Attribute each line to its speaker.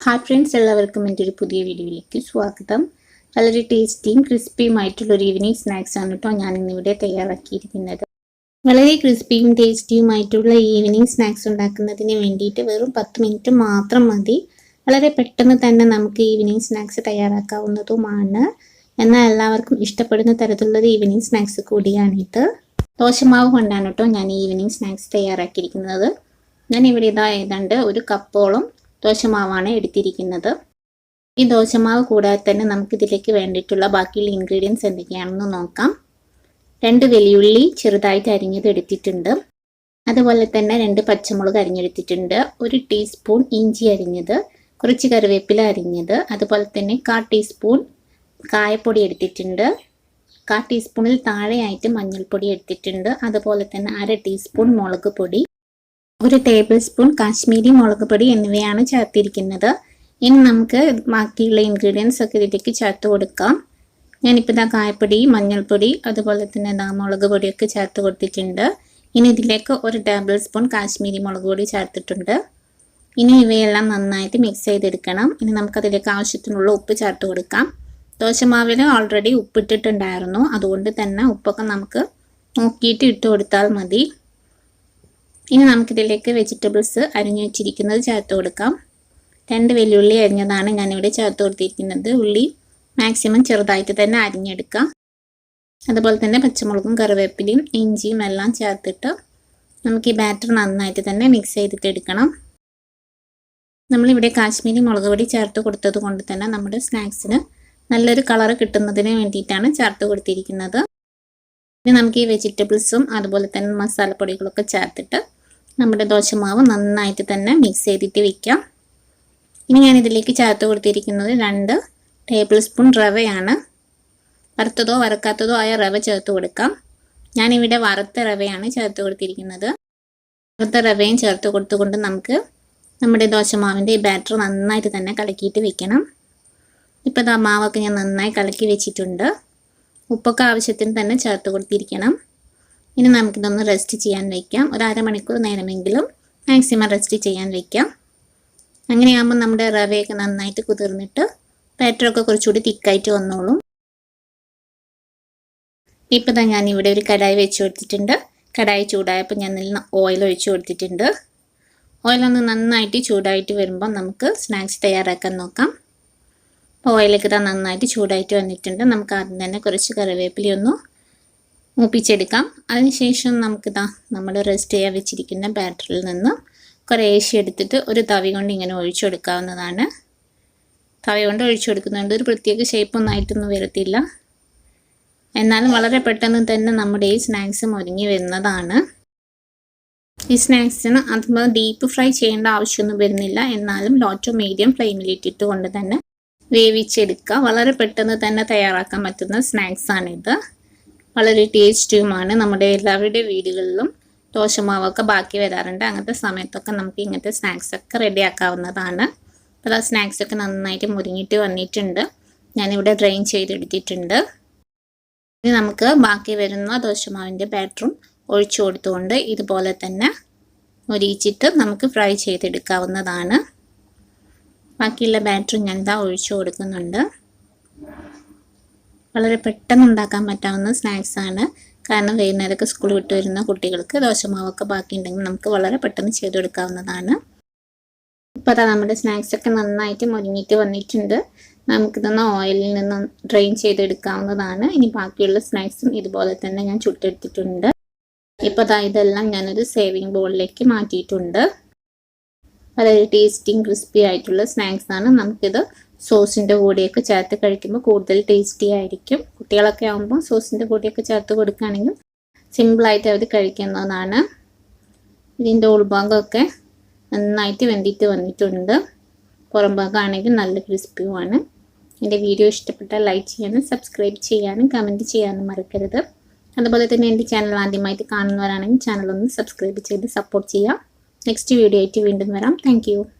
Speaker 1: Hi friends എല്ലാവർക്കും എന്റെ ഒരു പുതിയ വീഡിയോയിലേക്ക് സ്വാഗതം. വളരെ ടേസ്റ്റിയും ക്രിസ്പിയുമായിട്ടുള്ള ഒരു ഈവനിങ് സ്നാക്സ് ആണ് കേട്ടോ ഞാൻ ഇന്നിവിടെ തയ്യാറാക്കിയിരിക്കുന്നത്. വളരെ ക്രിസ്പിയും ടേസ്റ്റിയുമായിട്ടുള്ള ഈവനിങ് സ്നാക്സ് ഉണ്ടാക്കുന്നതിന് വേണ്ടിയിട്ട് വെറും പത്ത് മിനിറ്റ് മാത്രം മതി. വളരെ പെട്ടെന്ന് തന്നെ നമുക്ക് ഈവനിങ് സ്നാക്സ് തയ്യാറാക്കാവുന്നതുമാണ്. എന്നാൽ എല്ലാവർക്കും ഇഷ്ടപ്പെടുന്ന തരത്തിലുള്ള ഈവനിങ് സ്നാക്സ് കൂടിയാണിത്. ദോശമാവ് കൊണ്ടാണ് കേട്ടോ ഞാൻ ഈവനിങ് സ്നാക്സ് തയ്യാറാക്കിയിരിക്കുന്നത്. ഞാൻ ഇവിടെ ഇതാ ഏതാണ്ട് ഒരു കപ്പോളം ദോശമാവാണ് എടുത്തിരിക്കുന്നത്. ഈ ദോശമാവ് കൂടാതെ തന്നെ നമുക്കിതിലേക്ക് വേണ്ടിയിട്ടുള്ള ബാക്കിയുള്ള ഇൻഗ്രീഡിയൻസ് എന്തൊക്കെയാണെന്ന് നോക്കാം. രണ്ട് വെല്ലുള്ളി ചെറുതായിട്ട് അരിഞ്ഞത് എടുത്തിട്ടുണ്ട്. അതുപോലെ തന്നെ രണ്ട് പച്ചമുളക് അരിഞ്ഞെടുത്തിട്ടുണ്ട്. ഒരു ടീസ്പൂൺ ഇഞ്ചി അരിഞ്ഞത് കുറച്ച് കറിവേപ്പില അരിഞ്ഞത് അതുപോലെ തന്നെ കാ ടീസ്പൂൺ കായപ്പൊടി എടുത്തിട്ടുണ്ട്. കാ ടീസ്പൂണിൽ താഴെയായിട്ട് മഞ്ഞൾപ്പൊടി എടുത്തിട്ടുണ്ട്. അതുപോലെ തന്നെ അര ടീസ്പൂൺ മുളക് പൊടി. ഒരു ടേബിൾ സ്പൂൺ കാശ്മീരി മുളക് പൊടി എന്നിവയാണ് ചേർത്തിരിക്കുന്നത്. ഇനി നമുക്ക് ബാക്കിയുള്ള ഇൻഗ്രീഡിയൻസ് ഒക്കെ ഇതിലേക്ക് ചേർത്ത് കൊടുക്കാം. ഞാനിപ്പോൾ ഇതാ കായപ്പൊടി മഞ്ഞൾപ്പൊടി അതുപോലെ തന്നെ ഇതാ മുളക് പൊടിയൊക്കെ ചേർത്ത് കൊടുത്തിട്ടുണ്ട്. ഇനി ഇതിലേക്ക് ഒരു ടേബിൾ സ്പൂൺ കാശ്മീരി മുളക് പൊടി ചേർത്തിട്ടുണ്ട്. ഇനി ഇവയെല്ലാം നന്നായിട്ട് മിക്സ് ചെയ്തെടുക്കണം. ഇനി നമുക്കതിലേക്ക് ആവശ്യത്തിനുള്ള ഉപ്പ് ചേർത്ത് കൊടുക്കാം. ദോശമാവിൽ ഓൾറെഡി ഉപ്പിട്ടിട്ടുണ്ടായിരുന്നു. അതുകൊണ്ട് തന്നെ ഉപ്പൊക്കെ നമുക്ക് നോക്കിയിട്ട് ഇട്ട് കൊടുത്താൽ മതി. ഇനി നമുക്കിതിലേക്ക് വെജിറ്റബിൾസ് അരിഞ്ഞു വെച്ചിരിക്കുന്നത് ചേർത്ത് കൊടുക്കാം. രണ്ട് വെല്ലുള്ളി അരിഞ്ഞതാണ് ഞാനിവിടെ ചേർത്ത് കൊടുത്തിരിക്കുന്നത്. ഉള്ളി മാക്സിമം ചെറുതായിട്ട് തന്നെ അരിഞ്ഞെടുക്കാം. അതുപോലെ തന്നെ പച്ചമുളകും കറിവേപ്പിലയും ഇഞ്ചിയും എല്ലാം ചേർത്തിട്ട് നമുക്ക് ഈ ബാറ്റർ നന്നായിട്ട് തന്നെ മിക്സ് ചെയ്തിട്ട് എടുക്കണം. നമ്മളിവിടെ കാശ്മീരി മുളക് പൊടി ചേർത്ത് കൊടുത്തത് കൊണ്ട് തന്നെ നമ്മുടെ സ്നാക്സിന് നല്ലൊരു കളർ കിട്ടുന്നതിന് വേണ്ടിയിട്ടാണ് ചേർത്ത് കൊടുത്തിരിക്കുന്നത്. ഇനി നമുക്ക് ഈ വെജിറ്റബിൾസും അതുപോലെ തന്നെ മസാലപ്പൊടികളൊക്കെ ചേർത്തിട്ട് നമ്മുടെ ദോശമാവ് നന്നായിട്ട് തന്നെ മിക്സ് ചെയ്തിട്ട് വെക്കാം. ഇനി ഞാൻ ഇതിലേക്ക് ചേർത്ത് കൊടുത്തിരിക്കുന്നത് രണ്ട് ടേബിൾ സ്പൂൺ റവയാണ്. വറുത്തതോ വറുക്കാത്തതോ ആയ റവ ചേർത്ത് കൊടുക്കാം. ഞാനിവിടെ വറുത്ത റവയാണ് ചേർത്ത് കൊടുത്തിരിക്കുന്നത്. വറുത്ത റവയും ചേർത്ത് കൊടുത്തുകൊണ്ട് നമുക്ക് നമ്മുടെ ദോശമാവിന്റെ ഈ ബാറ്റർ നന്നായിട്ട് തന്നെ കലക്കിയിട്ട് വെക്കണം. ഇപ്പോൾ ഇതാ മാവൊക്കെ ഞാൻ നന്നായി കലക്കി വെച്ചിട്ടുണ്ട്. ഉപ്പൊക്കെ ആവശ്യത്തിന് തന്നെ ചേർത്ത് കൊടുത്തിരിക്കണം. ഇനി നമുക്കിതൊന്ന് റെസ്റ്റ് ചെയ്യാൻ വയ്ക്കാം ഒരു അരമണിക്കൂർ നേരമെങ്കിലും മാക്സിമം റെസ്റ്റ് ചെയ്യാൻ വയ്ക്കാം അങ്ങനെയാകുമ്പോൾ നമ്മുടെ റവയൊക്കെ നന്നായിട്ട് കുതിർന്നിട്ട് ബാറ്ററൊക്കെ കുറച്ചുകൂടി തിക്കായിട്ട് വന്നോളും. ഇപ്പം തന്നെ ഇവിടെ ഒരു കടായി വെച്ച് കൊടുത്തിട്ടുണ്ട്. കടായി ചൂടായപ്പോൾ ഞാൻ നല്ല ഓയിൽ ഒഴിച്ച് കൊടുത്തിട്ടുണ്ട്. ഓയിലൊന്ന് നന്നായിട്ട് ചൂടായിട്ട് വരുമ്പോൾ നമുക്ക് സ്നാക്സ് തയ്യാറാക്കാൻ നോക്കാം. ഓയിലൊക്കെ ഇതാ നന്നായിട്ട് ചൂടായിട്ട് വന്നിട്ടുണ്ട്. നമുക്ക് ആദ്യം തന്നെ കുറച്ച് കറിവേപ്പിലയൊന്നു മൂപ്പിച്ചെടുക്കാം. അതിനുശേഷം നമുക്കിതാ നമ്മൾ റെസ്റ്റ് ചെയ്യാൻ വെച്ചിരിക്കുന്ന ബാറ്ററിൽ നിന്ന് കുറേശ്ശെ എടുത്തിട്ട് ഒരു തവി കൊണ്ട് ഇങ്ങനെ ഒഴിച്ചു കൊടുക്കാവുന്നതാണ് തവി കൊണ്ട് ഒഴിച്ചു കൊടുക്കുന്നുണ്ട് ഒരു പ്രത്യേക ഷേപ്പൊന്നും ആയിട്ടൊന്നും വരത്തില്ല. എന്നാലും വളരെ പെട്ടെന്ന് തന്നെ നമ്മുടെ ഈ സ്നാക്സ് ഒരുങ്ങി വരുന്നതാണ്. ഈ സ്നാക്സിന് അഥവാ ഡീപ്പ് ഫ്രൈ ചെയ്യേണ്ട ആവശ്യമൊന്നും വരുന്നില്ല. എന്നാലും ലോ ടു മീഡിയം ഫ്ലെയിമിലിട്ടിട്ട് കൊണ്ട് തന്നെ വേവിച്ചെടുക്കുക. വളരെ പെട്ടെന്ന് തന്നെ തയ്യാറാക്കാൻ പറ്റുന്ന സ്നാക്സാണിത് വളരെ ടേസ്റ്റിയുമാണ് നമ്മുടെ എല്ലാവരുടെ വീടുകളിലും ദോശമാവൊക്കെ ബാക്കി വരാറുണ്ട്. അങ്ങനത്തെ സമയത്തൊക്കെ നമുക്ക് ഇങ്ങനത്തെ സ്നാക്സ് ഒക്കെ റെഡിയാക്കാവുന്നതാണ് അപ്പോൾ ആ സ്നാക്സ് ഒക്കെ നന്നായിട്ട് മുരിങ്ങിയിട്ട് വന്നിട്ടുണ്ട്. ഞാനിവിടെ ഡ്രെയിൻ ചെയ്തെടുത്തിട്ടുണ്ട്. ഇനി നമുക്ക് ബാക്കി വരുന്ന ദോശമാവിന്റെ ബാറ്ററും ഒഴിച്ചു കൊടുത്തുകൊണ്ട് ഇതുപോലെ തന്നെ മുരിച്ചിട്ട് നമുക്ക് ഫ്രൈ ചെയ്തെടുക്കാവുന്നതാണ്. ബാക്കിയുള്ള ബാറ്ററും ഞാൻ ഇതാ ഒഴിച്ചു കൊടുക്കുന്നുണ്ട്. വളരെ പെട്ടെന്ന് ഉണ്ടാക്കാൻ പറ്റാവുന്ന സ്നാക്സാണ്. കാരണം വൈകുന്നേരമൊക്കെ സ്കൂൾ വിട്ട് വരുന്ന കുട്ടികൾക്ക് ദോശമാവൊക്കെ ബാക്കി ബാക്കിയുണ്ടെങ്കിൽ നമുക്ക് വളരെ പെട്ടെന്ന് ചെയ്തെടുക്കാവുന്നതാണ്. ഇപ്പോൾ അതാ നമ്മുടെ സ്നാക്സൊക്കെ നന്നായിട്ട് മുരിഞ്ഞിട്ട് വന്നിട്ടുണ്ട്. നമുക്കിതൊന്ന് ഓയിലിൽ നിന്ന് ഡ്രെയിൻ ചെയ്തെടുക്കാവുന്നതാണ്. ഇനി ബാക്കിയുള്ള സ്നാക്സും ഇതുപോലെ തന്നെ ഞാൻ ചുട്ടെടുത്തിട്ടുണ്ട്. ഇപ്പോൾ അതാ ഇതെല്ലാം ഞാനൊരു സേവിങ് ബോളിലേക്ക് മാറ്റിയിട്ടുണ്ട്. വളരെ ടേസ്റ്റിങ് ക്രിസ്പി ആയിട്ടുള്ള സ്നാക്സാണ്. നമുക്കിത് സോസിന്റെ കൂടെയൊക്കെ ചേർത്ത് കഴിക്കുമ്പോൾ കൂടുതൽ ടേസ്റ്റി ആയിരിക്കും. കുട്ടികളൊക്കെ ആകുമ്പോൾ സോസിന്റെ കൂടെയൊക്കെ ചേർത്ത് കൊടുക്കുകയാണെങ്കിൽ സിമ്പിളായിട്ട് അവർ കഴിക്കുന്നതാണ്. ഇതിന്റെ ഉൾഭാഗമൊക്കെ നന്നായിട്ട് വെന്തിട്ട് വന്നിട്ടുണ്ട്. പുറം ഭാഗമാണെങ്കിൽ നല്ല ക്രിസ്പിയുമാണ്. എന്റെ വീഡിയോ ഇഷ്ടപ്പെട്ടാൽ ലൈക്ക് ചെയ്യാനും സബ്സ്ക്രൈബ് ചെയ്യാനും കമന്റ് ചെയ്യാനും മറക്കരുത്. അതുപോലെ തന്നെ എന്റെ ചാനൽ ആദ്യമായിട്ട് കാണുന്നവരാണെങ്കിൽ ചാനൽ ഒന്ന് സബ്സ്ക്രൈബ് ചെയ്ത് സപ്പോർട്ട് ചെയ്യാം. നെക്സ്റ്റ് വീഡിയോ ആയിട്ട് വീണ്ടും വരാം. താങ്ക്